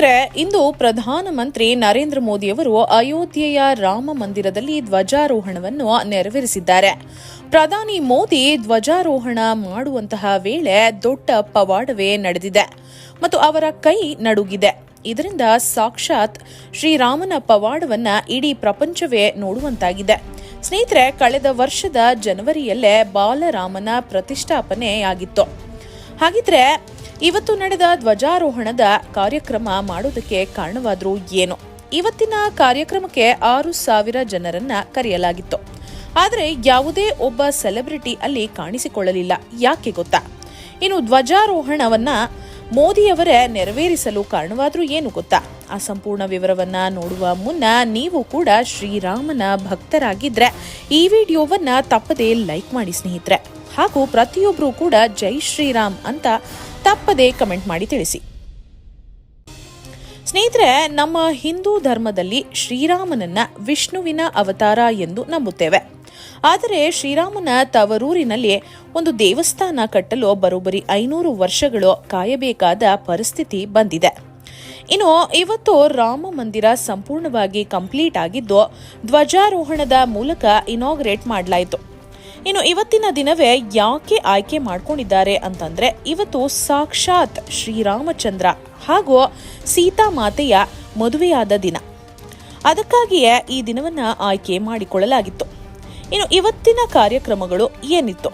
ಸ್ನೇಹಿತರೆ ಇಂದು ಪ್ರಧಾನಮಂತ್ರಿ ನರೇಂದ್ರ ಮೋದಿಯವರು ಅಯೋಧ್ಯೆಯ ರಾಮ ಮಂದಿರದಲ್ಲಿ ಧ್ವಜಾರೋಹಣವನ್ನು ನೆರವೇರಿಸಿದ್ದಾರೆ. ಪ್ರಧಾನಿ ಮೋದಿ ಧ್ವಜಾರೋಹಣ ಮಾಡುವಂತಹ ವೇಳೆ ದೊಡ್ಡ ಪವಾಡವೇ ನಡೆದಿದೆ ಮತ್ತು ಅವರ ಕೈ ನಡುಗಿದೆ. ಇದರಿಂದ ಸಾಕ್ಷಾತ್ ಶ್ರೀರಾಮನ ಪವಾಡವನ್ನ ಇಡೀ ಪ್ರಪಂಚವೇ ನೋಡುವಂತಾಗಿದೆ. ಸ್ನೇಹಿತರೆ, ಕಳೆದ ವರ್ಷದ ಜನವರಿಯಲ್ಲೇ ಬಾಲರಾಮನ ಪ್ರತಿಷ್ಠಾಪನೆಯಾಗಿತ್ತು. ಹಾಗಿದ್ರೆ ಇವತ್ತು ನಡೆದ ಧ್ವಜಾರೋಹಣದ ಕಾರ್ಯಕ್ರಮ ಮಾಡೋದಕ್ಕೆ ಕಾರಣವಾದರೂ ಏನು? ಇವತ್ತಿನ ಕಾರ್ಯಕ್ರಮಕ್ಕೆ ಆರು ಸಾವಿರ ಜನರನ್ನ ಕರೆಯಲಾಗಿತ್ತು. ಆದರೆ ಯಾವುದೇ ಒಬ್ಬ ಸೆಲೆಬ್ರಿಟಿ ಅಲ್ಲಿ ಕಾಣಿಸಿಕೊಳ್ಳಲಿಲ್ಲ. ಯಾಕೆ ಗೊತ್ತಾ? ಇನ್ನು ಧ್ವಜಾರೋಹಣವನ್ನ ಮೋದಿಯವರೇ ನೆರವೇರಿಸಲು ಕಾರಣವಾದರೂ ಏನು ಗೊತ್ತಾ? ಆ ಸಂಪೂರ್ಣ ವಿವರವನ್ನ ನೋಡುವ ಮುನ್ನ ನೀವು ಕೂಡ ಶ್ರೀರಾಮನ ಭಕ್ತರಾಗಿದ್ರೆ ಈ ವಿಡಿಯೋವನ್ನ ತಪ್ಪದೇ ಲೈಕ್ ಮಾಡಿ ಸ್ನೇಹಿತರೆ. ಹಾಗೂ ಪ್ರತಿಯೊಬ್ಬರೂ ಕೂಡ ಜೈ ಶ್ರೀರಾಮ್ ಅಂತ ತಪ್ಪದೇ ಕಮೆಂಟ್ ಮಾಡಿ ತಿಳಿಸಿ. ಸ್ನೇಹಿತರೆ, ನಮ್ಮ ಹಿಂದೂ ಧರ್ಮದಲ್ಲಿ ಶ್ರೀರಾಮನನ್ನ ವಿಷ್ಣುವಿನ ಅವತಾರ ಎಂದು ನಂಬುತ್ತೇವೆ. ಆದರೆ ಶ್ರೀರಾಮನ ತವರೂರಿನಲ್ಲಿ ಒಂದು ದೇವಸ್ಥಾನ ಕಟ್ಟಲು ಬರೋಬ್ಬರಿ ಐನೂರು ವರ್ಷಗಳು ಕಾಯಬೇಕಾದ ಪರಿಸ್ಥಿತಿ ಬಂದಿದೆ. ಇನ್ನು ಇವತ್ತು ರಾಮ ಮಂದಿರ ಸಂಪೂರ್ಣವಾಗಿ ಕಂಪ್ಲೀಟ್ ಆಗಿದ್ದು ಧ್ವಜಾರೋಹಣದ ಮೂಲಕ ಇನಾಗ್ರೇಟ್ ಮಾಡಲಾಯಿತು. ಇನ್ನು ಇವತ್ತಿನ ದಿನವೇ ಯಾಕೆ ಆಯ್ಕೆ ಮಾಡ್ಕೊಂಡಿದ್ದಾರೆ ಅಂತಂದ್ರೆ ಇವತ್ತು ಸಾಕ್ಷಾತ್ ಶ್ರೀರಾಮಚಂದ್ರ ಹಾಗೂ ಸೀತಾ ಮಾತೆಯ ಮದುವೆಯಾದ ದಿನ. ಅದಕ್ಕಾಗಿಯೇ ಈ ದಿನವನ್ನ ಆಯ್ಕೆ ಮಾಡಿಕೊಳ್ಳಲಾಗಿತ್ತು. ಇನ್ನು ಇವತ್ತಿನ ಕಾರ್ಯಕ್ರಮಗಳು ಏನಿತ್ತು?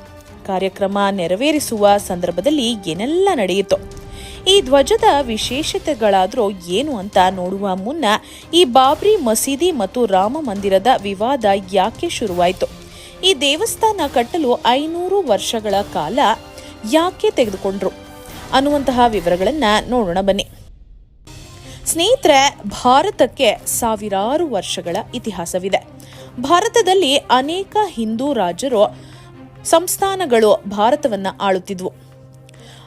ಕಾರ್ಯಕ್ರಮ ನೆರವೇರಿಸುವ ಸಂದರ್ಭದಲ್ಲಿ ಏನೆಲ್ಲ ನಡೆಯಿತು? ಈ ಧ್ವಜದ ವಿಶೇಷತೆಗಳಾದರೂ ಏನು ಅಂತ ನೋಡುವ ಮುನ್ನ ಈ ಬಾಬ್ರಿ ಮಸೀದಿ ಮತ್ತು ರಾಮ ಮಂದಿರದ ವಿವಾದ ಯಾಕೆ ಶುರುವಾಯಿತು? ಈ ದೇವಸ್ಥಾನ ಕಟ್ಟಲು ಐನೂರು ವರ್ಷಗಳ ಕಾಲ ಯಾಕೆ ತೆಗೆದುಕೊಂಡ್ರು? ಅನ್ನುವಂತಹ ವಿವರಗಳನ್ನ ನೋಡೋಣ ಬನ್ನಿ. ಸ್ನೇಹಿತರೆ, ಭಾರತಕ್ಕೆ ಸಾವಿರಾರು ವರ್ಷಗಳ ಇತಿಹಾಸವಿದೆ. ಭಾರತದಲ್ಲಿ ಅನೇಕ ಹಿಂದೂ ರಾಜರು ಸಂಸ್ಥಾನಗಳು ಭಾರತವನ್ನ ಆಳುತ್ತಿದ್ವು.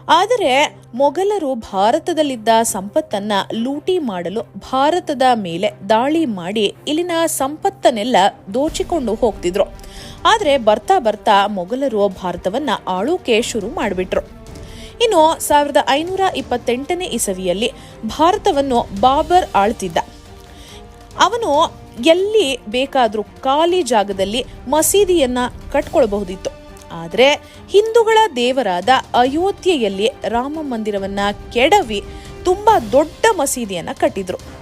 ಆದರೆ ಮೊಘಲರು ಭಾರತದಲ್ಲಿದ್ದ ಸಂಪತ್ತನ್ನ ಲೂಟಿ ಮಾಡಲು ಭಾರತದ ಮೇಲೆ ದಾಳಿ ಮಾಡಿ ಇಲ್ಲಿನ ಸಂಪತ್ತನ್ನೆಲ್ಲ ದೋಚಿಕೊಂಡು ಹೋಗ್ತಿದ್ರು. ಆದರೆ ಬರ್ತಾ ಬರ್ತಾ ಮೊಘಲರು ಭಾರತವನ್ನು ಆಳೋಕೆ ಶುರು ಮಾಡಿಬಿಟ್ರು. ಇನ್ನು ಸಾವಿರದ ಐನೂರ ಇಪ್ಪತ್ತೆಂಟನೇ ಇಸವಿಯಲ್ಲಿ ಭಾರತವನ್ನು ಬಾಬರ್ ಆಳ್ತಿದ್ದ. ಅವನು ಎಲ್ಲಿ ಬೇಕಾದರೂ ಖಾಲಿ ಜಾಗದಲ್ಲಿ ಮಸೀದಿಯನ್ನ ಕಟ್ಕೊಳ್ಬಹುದಿತ್ತು. ಆದರೆ ಹಿಂದೂಗಳ ದೇವರಾದ ಅಯೋಧ್ಯೆಯಲ್ಲಿ ರಾಮ ಮಂದಿರವನ್ನು ಕೆಡವಿ ತುಂಬಾ ದೊಡ್ಡ ಮಸೀದಿಯನ್ನು ಕಟ್ಟಿದ್ರು.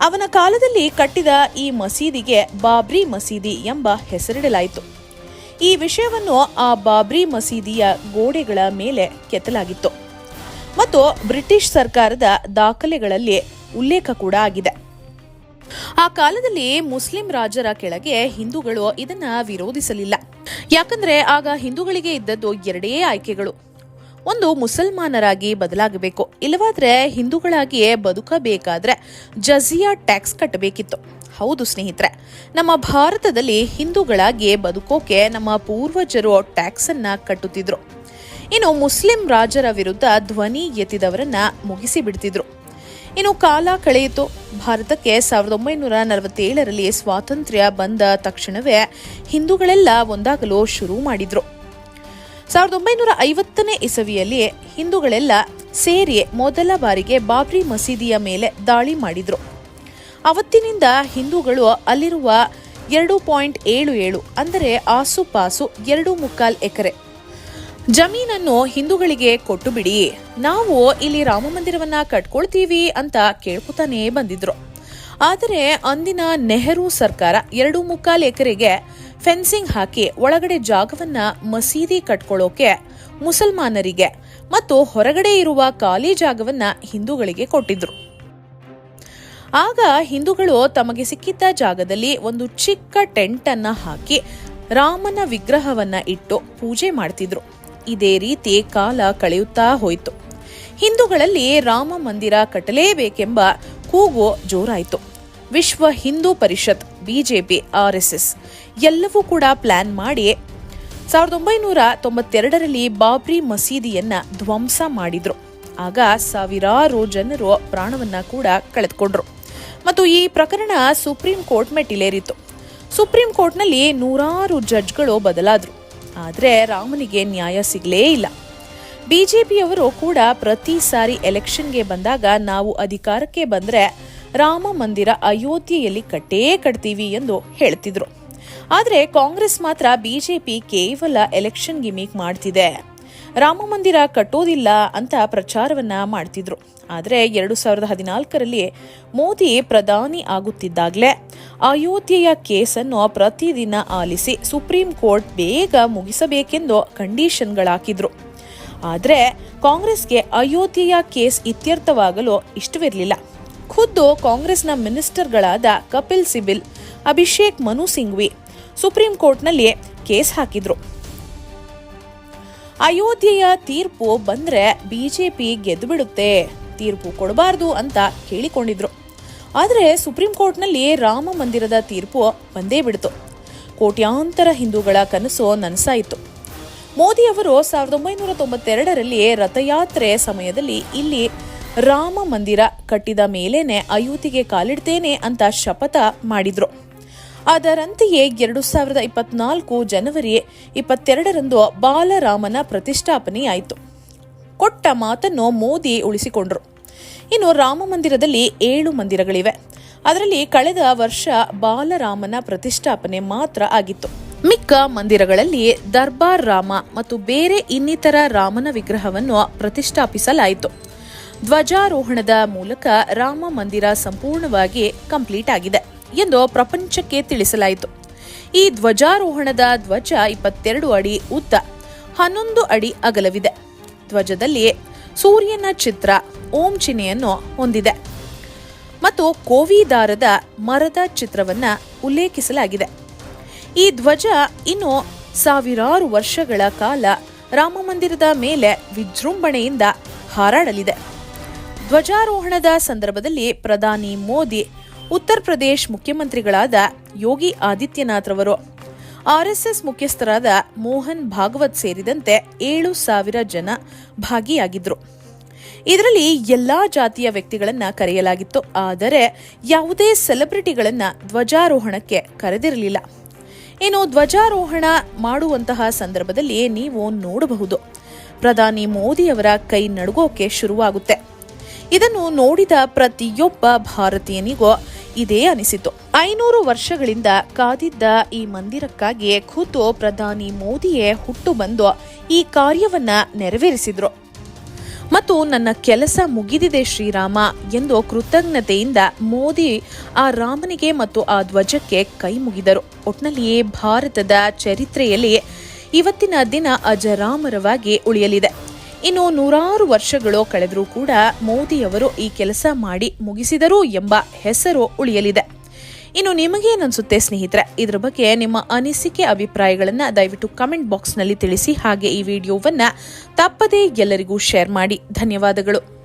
ಅವನ ಕಾಲದಲ್ಲಿ ಕಟ್ಟಿದ ಈ ಮಸೀದಿಗೆ ಬಾಬ್ರಿ ಮಸೀದಿ ಎಂಬ ಹೆಸರಿಡಲಾಯಿತು. ಈ ವಿಷಯವನ್ನು ಆ ಬಾಬ್ರಿ ಮಸೀದಿಯ ಗೋಡೆಗಳ ಮೇಲೆ ಕೆತ್ತಲಾಗಿತ್ತು. ಮತ್ತು ಬ್ರಿಟಿಷ್ ಸರ್ಕಾರದ ದಾಖಲೆಗಳಲ್ಲಿ ಉಲ್ಲೇಖ ಕೂಡ ಆಗಿದೆ. ಆ ಕಾಲದಲ್ಲಿ ಮುಸ್ಲಿಂ ರಾಜರ ಕೆಳಗೆ ಹಿಂದೂಗಳು ಇದನ್ನ ವಿರೋಧಿಸಲಿಲ್ಲ. ಯಾಕಂದ್ರೆ ಆಗ ಹಿಂದೂಗಳಿಗೆ ಇದ್ದದ್ದು ಎರಡೇ ಆಯ್ಕೆಗಳು. ಒಂದು ಮುಸಲ್ಮಾನರಾಗಿ ಬದಲಾಗಬೇಕು. ಇಲ್ಲವಾದ್ರೆ ಹಿಂದೂಗಳಾಗಿಯೇ ಬದುಕಬೇಕಾದ್ರೆ ಜಜಿಯಾ ಟ್ಯಾಕ್ಸ್ ಕಟ್ಟಬೇಕಿತ್ತು. ಹೌದು ಸ್ನೇಹಿತರೆ, ನಮ್ಮ ಭಾರತದಲ್ಲಿ ಹಿಂದೂಗಳಾಗಿ ಬದುಕೋಕೆ ನಮ್ಮ ಪೂರ್ವಜರು ಟ್ಯಾಕ್ಸ್ ಅನ್ನ ಕಟ್ಟುತ್ತಿದ್ರು. ಇನ್ನು ಮುಸ್ಲಿಂ ರಾಜರ ವಿರುದ್ಧ ಧ್ವನಿ ಎತ್ತಿದವರನ್ನ ಮುಗಿಸಿ ಬಿಡ್ತಿದ್ರು. ಇನ್ನು ಕಾಲ ಕಳೆಯಿತು. ಭಾರತಕ್ಕೆ ಸಾವಿರದ ಒಂಬೈನೂರ ನಲವತ್ತೇಳರಲ್ಲಿ ಸ್ವಾತಂತ್ರ್ಯ ಬಂದ ತಕ್ಷಣವೇ ಹಿಂದೂಗಳೆಲ್ಲ ಒಂದಾಗಲು ಶುರು ಮಾಡಿದ್ರು. ಸಾವಿರದ ಒಂಬೈನೂರ ಐವತ್ತನೇ ಇಸವಿಯಲ್ಲಿಯೇ ಹಿಂದೂಗಳೆಲ್ಲ ಸೇರಿ ಮೊದಲ ಬಾರಿಗೆ ಬಾಬ್ರಿ ಮಸೀದಿಯ ಮೇಲೆ ದಾಳಿ ಮಾಡಿದ್ರು. ಅವತ್ತಿನಿಂದ ಹಿಂದೂಗಳು ಅಲ್ಲಿರುವ ಎರಡು ಪಾಯಿಂಟ್ ಏಳು ಏಳು ಅಂದರೆ ಆಸುಪಾಸು ಎರಡು ಮುಕ್ಕಾಲ್ ಎಕರೆ ಜಮೀನನ್ನು ಹಿಂದೂಗಳಿಗೆ ಕೊಟ್ಟು ಬಿಡಿ, ನಾವು ಇಲ್ಲಿ ರಾಮ ಮಂದಿರವನ್ನ ಕಟ್ಕೊಳ್ತೀವಿ ಅಂತ ಕೇಳ್ಕೊತಾನೆ ಬಂದಿದ್ರು. ಆದರೆ ಅಂದಿನ ನೆಹರು ಸರ್ಕಾರ ಎರಡು ಮುಕ್ಕಾಲ್ ಎಕರೆಗೆ ಫೆನ್ಸಿಂಗ್ ಹಾಕಿ ಒಳಗಡೆ ಜಾಗವನ್ನ ಮಸೀದಿ ಕಟ್ಕೊಳ್ಳೋಕೆ, ಮುಸಲ್ಮಾನರಿಗೆ ಮತ್ತು ಹೊರಗಡೆ ಇರುವ ಖಾಲಿ ಜಾಗವನ್ನ ಹಿಂದೂಗಳಿಗೆ ಕೊಟ್ಟಿದ್ರು. ಆಗ ಹಿಂದೂಗಳು ತಮಗೆ ಸಿಕ್ಕಿದ್ದ ಜಾಗದಲ್ಲಿ ಒಂದು ಚಿಕ್ಕ ಟೆಂಟ್ ಅನ್ನ ಹಾಕಿ ರಾಮನ ವಿಗ್ರಹವನ್ನ ಇಟ್ಟು ಪೂಜೆ ಮಾಡ್ತಿದ್ರು. ಇದೇ ರೀತಿ ಕಾಲ ಕಳೆಯುತ್ತಾ ಹೋಯಿತು. ಹಿಂದೂಗಳಲ್ಲಿ ರಾಮ ಮಂದಿರ ಕಟ್ಟಲೇಬೇಕೆಂಬ ಕೂಗು ಜೋರಾಯಿತು. ವಿಶ್ವ ಹಿಂದೂ ಪರಿಷತ್, ಬಿಜೆಪಿ, ಆರ್ಎಸ್ಎಸ್ ಎಲ್ಲವೂ ಕೂಡ ಪ್ಲಾನ್ ಮಾಡಿ ಸಾವಿರದ ಒಂಬೈನೂರ ತೊಂಬತ್ತೆರಡರಲ್ಲಿ ಬಾಬ್ರಿ ಮಸೀದಿಯನ್ನ ಧ್ವಂಸ ಮಾಡಿದ್ರು. ಆಗ ಸಾವಿರಾರು ಜನರು ಪ್ರಾಣವನ್ನ ಕೂಡ ಕಳೆದುಕೊಂಡ್ರು. ಮತ್ತು ಈ ಪ್ರಕರಣ ಸುಪ್ರೀಂ ಕೋರ್ಟ್ ಮೆಟ್ಟಿಲೇರಿತ್ತು. ಸುಪ್ರೀಂ ಕೋರ್ಟ್ನಲ್ಲಿ ನೂರಾರು ಜಡ್ಜ್ಗಳು ಬದಲಾದ್ರು. ಆದರೆ ರಾಮನಿಗೆ ನ್ಯಾಯ ಸಿಗಲೇ ಇಲ್ಲ. ಬಿಜೆಪಿಯವರು ಕೂಡ ಪ್ರತಿ ಸಾರಿ ಎಲೆಕ್ಷನ್ಗೆ ಬಂದಾಗ ನಾವು ಅಧಿಕಾರಕ್ಕೆ ಬಂದ್ರೆ ರಾಮ ಮಂದಿರ ಅಯೋಧ್ಯೆಯಲ್ಲಿ ಕಟ್ಟೇ ಕಟ್ತೀವಿ ಎಂದು ಹೇಳ್ತಿದ್ರು. ಆದರೆ ಕಾಂಗ್ರೆಸ್ ಮಾತ್ರ ಬಿಜೆಪಿ ಕೇವಲ ಎಲೆಕ್ಷನ್ ಗಿಮಿಕ್ ಮಾಡ್ತಿದೆ. ರಾಮ ಮಂದಿರ ಕಟ್ಟೋದಿಲ್ಲ ಅಂತ ಪ್ರಚಾರವನ್ನ ಮಾಡ್ತಿದ್ರು. ಆದರೆ ಎರಡು ಸಾವಿರದ ಹದಿನಾಲ್ಕರಲ್ಲಿ ಮೋದಿ ಪ್ರಧಾನಿ ಆಗುತ್ತಿದ್ದಾಗಲೇ ಅಯೋಧ್ಯೆಯ ಕೇಸನ್ನು ಪ್ರತಿದಿನ ಆಲಿಸಿ ಸುಪ್ರೀಂ ಕೋರ್ಟ್ ಬೇಗ ಮುಗಿಸಬೇಕೆಂದು ಕಂಡೀಷನ್ಗಳಾಕಿದ್ರು. ಆದರೆ ಕಾಂಗ್ರೆಸ್ಗೆ ಅಯೋಧ್ಯೆಯ ಕೇಸ್ ಇತ್ಯರ್ಥವಾಗಲು ಇಷ್ಟವಿರಲಿಲ್ಲ. ಖುದ್ದು ಕಾಂಗ್ರೆಸ್ನ ಮಿನಿಸ್ಟರ್ಗಳಾದ ಕಪಿಲ್ ಸಿಬಿಲ್, ಅಭಿಷೇಕ್ ಮನು ಸಿಂಘ್ವಿ ಸುಪ್ರೀಂ ಕೋರ್ಟ್ನಲ್ಲಿ ಕೇಸ್ ಹಾಕಿದ್ರು. ಅಯೋಧ್ಯೆಯ ತೀರ್ಪು ಬಂದ್ರೆ ಬಿಜೆಪಿ ಗೆದ್ದುಬಿಡುತ್ತೆ ತೀರ್ಪು ಕೊಡಬಾರ್ದು ಅಂತ ಕೇಳಿಕೊಂಡಿದ್ರು. ಆದರೆ ಸುಪ್ರೀಂ ಕೋರ್ಟ್ನಲ್ಲಿ ರಾಮ ಮಂದಿರದ ತೀರ್ಪು ಬಂದೇ ಬಿಡ್ತು. ಕೋಟ್ಯಾಂತರ ಹಿಂದೂಗಳ ಕನಸು ನನಸಾಯಿತು. ಮೋದಿ ಅವರು ಸಾವಿರದ ಒಂಬೈನೂರ ತೊಂಬತ್ತೆರಡರಲ್ಲಿ ರಥಯಾತ್ರೆ ಸಮಯದಲ್ಲಿ ಇಲ್ಲಿ ರಾಮ ಮಂದಿರ ಕಟ್ಟಿದ ಮೇಲೇನೆ ಅಯೋಧ್ಯೆಗೆ ಕಾಲಿಡ್ತೇನೆ ಅಂತ ಶಪಥ ಮಾಡಿದ್ರು. ಅದರಂತೆಯೇ ಎರಡು ಸಾವಿರದ ಇಪ್ಪತ್ನಾಲ್ಕು ಜನವರಿ ಇಪ್ಪತ್ತೆರಡರಂದು ಬಾಲರಾಮನ ಪ್ರತಿಷ್ಠಾಪನೆಯಾಯಿತು. ಕೊಟ್ಟ ಮಾತನ್ನು ಮೋದಿ ಉಳಿಸಿಕೊಂಡರು. ಇನ್ನು ರಾಮ ಮಂದಿರದಲ್ಲಿ ಏಳು ಮಂದಿರಗಳಿವೆ. ಅದರಲ್ಲಿ ಕಳೆದ ವರ್ಷ ಬಾಲರಾಮನ ಪ್ರತಿಷ್ಠಾಪನೆ ಮಾತ್ರ ಆಗಿತ್ತು. ಮಿಕ್ಕ ಮಂದಿರಗಳಲ್ಲಿ ದರ್ಬಾರ್ ರಾಮ ಮತ್ತು ಬೇರೆ ಇನ್ನಿತರ ರಾಮನ ವಿಗ್ರಹವನ್ನು ಪ್ರತಿಷ್ಠಾಪಿಸಲಾಯಿತು. ಧ್ವಜಾರೋಹಣದ ಮೂಲಕ ರಾಮ ಮಂದಿರ ಸಂಪೂರ್ಣವಾಗಿ ಕಂಪ್ಲೀಟ್ ಆಗಿದೆ ಎಂದು ಪ್ರಪಂಚಕ್ಕೆ ತಿಳಿಸಲಾಯಿತು. ಈ ಧ್ವಜಾರೋಹಣದ ಧ್ವಜ ಇಪ್ಪತ್ತೆರಡು ಅಡಿ ಉದ್ದ, ಹನ್ನೊಂದು ಅಡಿ ಅಗಲವಿದೆ. ಧ್ವಜದಲ್ಲಿ ಸೂರ್ಯನ ಚಿತ್ರ, ಓಂ ಚಿಹ್ನೆಯನ್ನು ಹೊಂದಿದೆ. ಮತ್ತು ಕೋವಿದಾರದ ಮರದ ಚಿತ್ರವನ್ನ ಉಲ್ಲೇಖಿಸಲಾಗಿದೆ. ಈ ಧ್ವಜ ಇನ್ನು ಸಾವಿರಾರು ವರ್ಷಗಳ ಕಾಲ ರಾಮ ಮಂದಿರದ ಮೇಲೆ ವಿಜೃಂಭಣೆಯಿಂದ ಹಾರಾಡಲಿದೆ. ಧ್ವಜಾರೋಹಣದ ಸಂದರ್ಭದಲ್ಲಿ ಪ್ರಧಾನಿ ಮೋದಿ, ಉತ್ತರ ಪ್ರದೇಶ್ ಮುಖ್ಯಮಂತ್ರಿಗಳಾದ ಯೋಗಿ ಆದಿತ್ಯನಾಥ್ ರವರು ಆರ್ಎಸ್ಎಸ್ ಮುಖ್ಯಸ್ಥರಾದ ಮೋಹನ್ ಭಾಗವತ್ ಸೇರಿದಂತೆ ಏಳು ಸಾವಿರ ಜನ ಭಾಗಿಯಾಗಿದ್ರು ಇದರಲ್ಲಿ ಎಲ್ಲಾ ಜಾತಿಯ ವ್ಯಕ್ತಿಗಳನ್ನ ಕರೆಯಲಾಗಿತ್ತು. ಆದರೆ ಯಾವುದೇ ಸೆಲೆಬ್ರಿಟಿಗಳನ್ನ ಧ್ವಜಾರೋಹಣಕ್ಕೆ ಕರೆದಿರಲಿಲ್ಲ. ಇನ್ನು ಧ್ವಜಾರೋಹಣ ಮಾಡುವಂತಹ ಸಂದರ್ಭದಲ್ಲಿ ನೀವು ನೋಡಬಹುದು. ಪ್ರಧಾನಿ ಮೋದಿಯವರ ಕೈ ನಡುಗೋಕೆ ಶುರುವಾಗುತ್ತೆ. ಇದನ್ನು ನೋಡಿದ ಪ್ರತಿಯೊಬ್ಬ ಭಾರತೀಯನಿಗೂ ಇದೇ ಅನಿಸಿತು. ಐನೂರು ವರ್ಷಗಳಿಂದ ಕಾದಿದ್ದ ಈ ಮಂದಿರಕ್ಕಾಗಿ ಖುದ್ದು ಪ್ರಧಾನಿ ಮೋದಿಯೇ ಹುಟ್ಟು ಬಂದು ಈ ಕಾರ್ಯವನ್ನ ನೆರವೇರಿಸಿದ್ರು. ಮತ್ತು ನನ್ನ ಕೆಲಸ ಮುಗಿದಿದೆ ಶ್ರೀರಾಮ ಎಂದು ಕೃತಜ್ಞತೆಯಿಂದ ಮೋದಿ ಆ ರಾಮನಿಗೆ ಮತ್ತು ಆ ಧ್ವಜಕ್ಕೆ ಕೈ ಮುಗಿದರು. ಒಟ್ನಲ್ಲಿಯೇ ಭಾರತದ ಚರಿತ್ರೆಯಲ್ಲಿ ಇವತ್ತಿನ ದಿನ ಅಜರಾಮರವಾಗಿ ಉಳಿಯಲಿದೆ. ಇನ್ನು ನೂರಾರು ವರ್ಷಗಳು ಕಳೆದರೂ ಕೂಡ ಮೋದಿಯವರು ಈ ಕೆಲಸ ಮಾಡಿ ಮುಗಿಸಿದರು ಎಂಬ ಹೆಸರು ಉಳಿಯಲಿದೆ. ಇನ್ನು ನಿಮಗೇನನ್ಸುತ್ತೆ ಸ್ನೇಹಿತರೆ? ಇದರ ಬಗ್ಗೆ ನಿಮ್ಮ ಅನಿಸಿಕೆ, ಅಭಿಪ್ರಾಯಗಳನ್ನು ದಯವಿಟ್ಟು ಕಮೆಂಟ್ ಬಾಕ್ಸ್ನಲ್ಲಿ ತಿಳಿಸಿ, ಹಾಗೆ ಈ ವಿಡಿಯೋವನ್ನು ತಪ್ಪದೇ ಎಲ್ಲರಿಗೂ ಶೇರ್ ಮಾಡಿ. ಧನ್ಯವಾದಗಳು.